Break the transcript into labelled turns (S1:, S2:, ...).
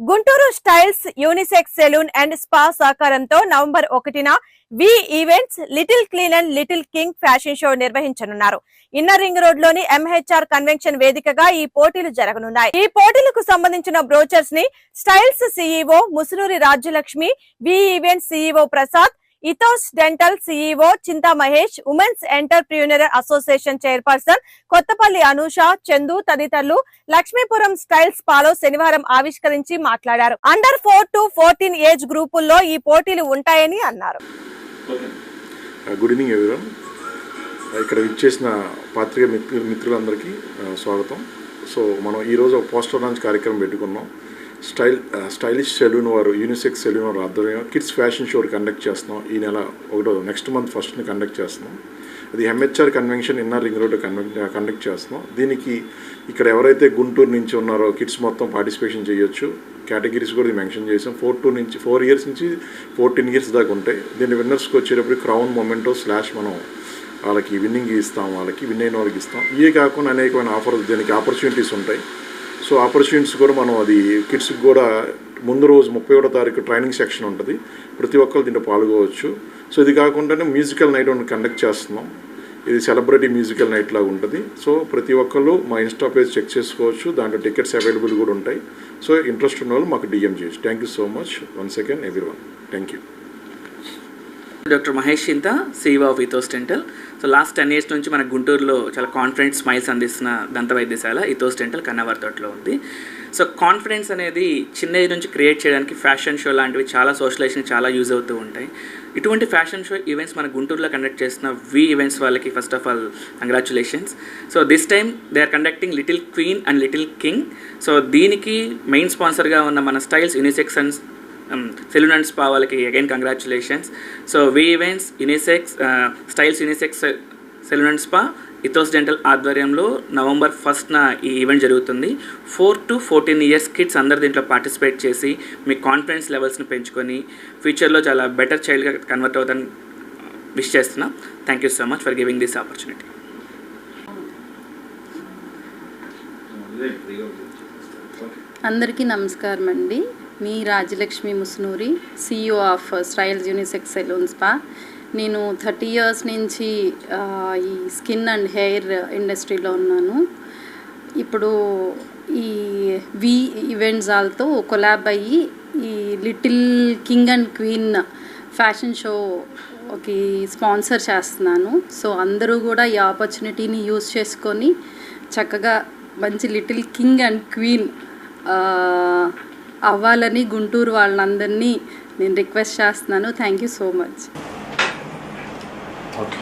S1: Guntur styles unisex salon and spa సహకారంతో November ఒకటిన V events little queen and little king fashion show నిర్వహించనున్నారు. Inner ring రోడ్లోని MHR convention వేదికగా ఈ పోటీలు జరగనున్నాయి. ఈ పోటీలకు సంబంధించిన బ్రోచర్స్ని styles CEO Musunuri Rajyalakshmi V events CEO Prasad Ethos dental CEO Chinta Mahesh women's entrepreneur association chairperson Kothapalli Anusha Chandu తదితరులు లక్ష్మీపురం స్టైల్స్ పాలో శనివారం ఆవిష్కరించి మాట్లాడారు. Under four to fourteen age గ్రూపుల్లో ఈ పోటీలు ఉంటాయని అన్నారు.
S2: Good evening everyone. ఇక్కడ ఇచ్చేసిన పాత్రిక మిత్రులందరికీ స్వాగతం. సో మనం ఈరోజు ఒక పోస్టర్ లాంచ్ కార్యక్రమం పెట్టుకున్నాం. స్టైల్ స్టైలిష్ సెలూన్ వారు యూనిసెక్స్ సెలూన్ వారు ఆధ్వర్యంలో కిడ్స్ ఫ్యాషన్ షో కండక్ట్ చేస్తున్నాం. ఈ నెల ఒకటో నెక్స్ట్ మంత్ ఫస్ట్ని కండక్ట్ చేస్తున్నాం. అది MHR convention inner ring road conduct చేస్తున్నాం. దీనికి ఇక్కడ ఎవరైతే గుంటూరు నుంచి ఉన్నారో కిడ్స్ మొత్తం పార్టిసిపేషన్ చేయొచ్చు. కేటగిరీస్ కూడా మెన్షన్ చేసాం. ఫోర్ టూ నుంచి ఫోర్ ఇయర్స్ నుంచి ఫోర్టీన్ ఇయర్స్ దాకా ఉంటాయి. దీని విన్నర్స్కి వచ్చేటప్పుడు క్రౌన్ మొమెంటో స్లాష్ మనం వాళ్ళకి విన్నింగ్ ఇస్తాం వాళ్ళకి విన్ అయిన వాళ్ళకి ఇస్తాం. ఇవే కాకుండా అనేకమైన ఆఫర్స్ దీనికి ఆపర్చునిటీస్ ఉంటాయి. సో ఆపర్చునిటీస్ కూడా మనం అది కిడ్స్కి కూడా ముందు రోజు ముప్పై ఒకటో తారీఖు ట్రైనింగ్ సెక్షన్ ఉంటుంది. ప్రతి ఒక్కరు దీంట్లో పాల్గొవచ్చు. సో ఇది కాకుండానే మ్యూజికల్ నైట్ ఒకటి కండక్ట్ చేస్తున్నాం. ఇది సెలబ్రిటీ మ్యూజికల్ నైట్ లాగా ఉంటుంది. సో ప్రతి ఒక్కళ్ళు మా ఇన్స్టా పేజ్ చెక్ చేసుకోవచ్చు. దాంట్లో టికెట్స్ అవైలబుల్ కూడా ఉంటాయి. సో ఇంట్రెస్ట్ ఉన్న వాళ్ళు మాకు డిఎం చేయొచ్చు. Thank you so much. One second everyone thank you.
S3: Doctor Mahesh Chinta CEO of Ethos dental so last ten years నుంచి మన గుంటూరులో చాలా కాన్ఫిడెంట్ స్మైల్స్ అందిస్తున్న దంత వైద్యశాల ఇతోస్ డెంటల్ కన్నవర్ తోటలో ఉంది. సో కాన్ఫిడెన్స్ అనేది చిన్న ఏజ్ నుంచి క్రియేట్ చేయడానికి ఫ్యాషన్ షో లాంటివి చాలా సోషలైజేషన్ చాలా యూజ్ అవుతూ ఉంటాయి. ఇటువంటి ఫ్యాషన్ షో ఈవెంట్స్ మన గుంటూరులో కండక్ట్ చేసిన వి ఈవెంట్స్ వాళ్ళకి first of all congratulations so this time they are conducting little queen and little king so దీనికి మెయిన్ స్పాన్సర్గా ఉన్న మన styles unisex and salon and spa వాళ్ళకి again congratulations so V events unisex styles unisex salon and spa Ethos dental ఆధ్వర్యంలో November ఫస్ట్న ఈ event జరుగుతుంది. Four to fourteen years kids అందరు దీంట్లో పార్టిసిపేట్ చేసి మీ కాన్ఫిడెన్స్ లెవెల్స్ని పెంచుకొని ఫ్యూచర్లో చాలా బెటర్ చైల్డ్గా కన్వర్ట్ అవుతాను విష్ చేస్తున్నా. Thank you so much for giving this opportunity
S4: అందరికీ నమస్కారం అండి మీ Rajalakshmi Musunuri CEO of styles unisex salon spa నేను థర్టీ ఇయర్స్ నుంచి ఈ స్కిన్ అండ్ హెయిర్ ఇండస్ట్రీలో ఉన్నాను. ఇప్పుడు ఈ వి ఈవెంట్స్ ఆల్తో కొలాబ్ అయ్యి ఈ little king and queen fashion షోకి స్పాన్సర్ చేస్తున్నాను. సో అందరూ కూడా ఈ ఆపర్చునిటీని యూజ్ చేసుకొని చక్కగా మంచి లిటిల్ కింగ్ అండ్ క్వీన్ అవ్వాలని గుంటూరు వాళ్ళందరినీ నేను రిక్వెస్ట్ చేస్తున్నాను. Thank you so much
S2: okay